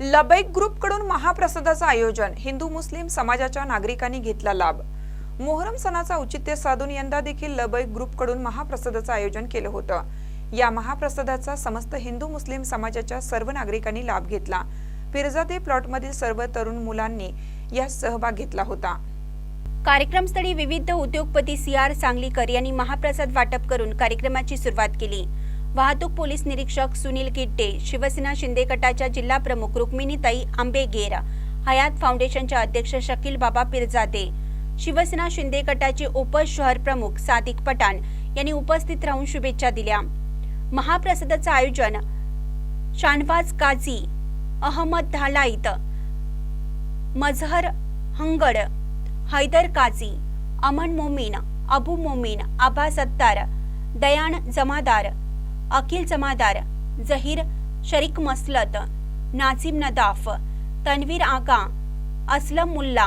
लबैक ग्रुपकडून महाप्रसादाचं आयोजन हिंदू मुस्लिम समाजाच्या नागरिकांनी घेतला लाभ. मोहरम सणाचा औचित्य साधून यंदा देखील लबैक ग्रुपकडून महाप्रसादाचं आयोजन केलं होतं. या महाप्रसादाचा समस्त हिंदू मुस्लिम समाजाच्या सर्व नागरिकांनी लाभ घेतला. पिरजादे प्लॉटमधील सर्व तरुण मुलांनी यात सहभाग घेतला होता. कार्यक्रमस्थळी विविध उद्योगपती सी आर सांगलीकर यांनी महाप्रसाद वाटप करून कार्यक्रमाची सुरुवात केली. वाहतूक पोलीस निरीक्षक सुनील किट्टे शिवसेना शिंदे गटाच्या जिल्हा प्रमुख रुक्मिणीताई आंबेगेर हयात फाउंडेशनच्या अध्यक्ष शकील बाबा पिरजादे शिवसेना शिंदे गटाचे उप शहर प्रमुख सादिक पठाण यांनी उपस्थित राहून शुभेच्छा दिल्या. महाप्रसादाचं आयोजन शानवाज काझी अहमद धालाईत मझहर हंगड हैदर काझी अमन मोमीन अबू मोमीन आबा सत्तार दयान जमादार अखिल जमादार जहीर शरीक मसलत नाझिम नदाफ तन्वीर आगा असलम मुल्ला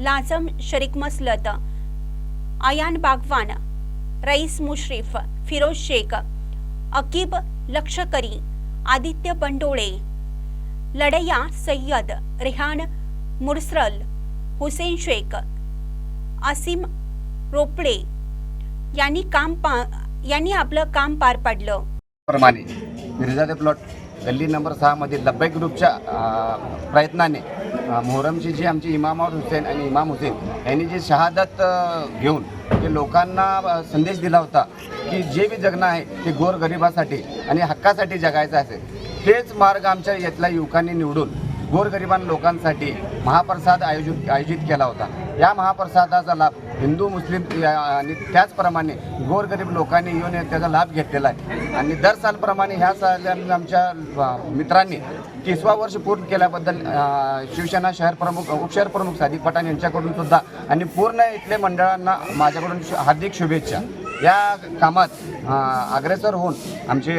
लाजम शरीक मसलत आयान बागवान रईस मुश्रीफ फिरोज शेख अकीब लक्षकरी आदित्य बंडोळे लढैया सय्यद रेहान मुरसरल हुसेन शेख आसिम रोपडे यांनी काम पा यांनी आपलं काम पार पाडलं. प्रमाणे मिर्झादे प्लॉट गल्ली नंबर सहामध्ये लब्बई ग्रुपच्या प्रयत्नाने मोहरमची जी आमची इमामावर हुसेन आणि इमाम हुसेन यांनी जी शहादत घेऊन ते लोकांना संदेश दिला होता की जे बी जगणं आहे ते गोरगरिबासाठी आणि हक्कासाठी जगायचं असेल तेच मार्ग आमच्या यातल्या युवकांनी निवडून गोरगरिबां लोकांसाठी महाप्रसाद आयोजित आयोजित केला होता. या महाप्रसादाचा लाभ हिंदू मुस्लिम या- आणि त्याचप्रमाणे गोरगरीब लोकांनी येऊन त्याचा लाभ घेतलेला आहे. आणि दर सालप्रमाणे ह्या साली आमच्या मित्रांनी तिसवा वर्ष पूर्ण केल्याबद्दल शिवसेना शहर प्रमुख उपशहर प्रमुख सादिक पठाण यांच्याकडून सुद्धा आणि पूर्ण इथले मंडळांना माझ्याकडून हार्दिक शुभेच्छा. या कामात अग्रेसर होऊन आमचे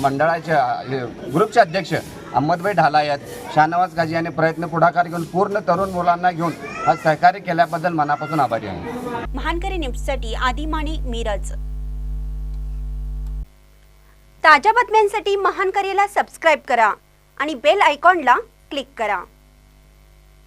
मंडळाचे ग्रुपचे अध्यक्ष अहमदभाई ढालायत शाहनवाज गाजी यांनी प्रयत्न पुढाकार घेऊन पूर्ण तरुण मुलांना घेऊन आज सहकार्य केल्याबद्दल मनापासून आभारी आहे. महानकरी न्यूजसाठी आदिमाणी मिरज. ताज्या बातम्यांसाठी महानकरीला सबस्क्राईब करा आणि बेल आयकॉनला क्लिक करा.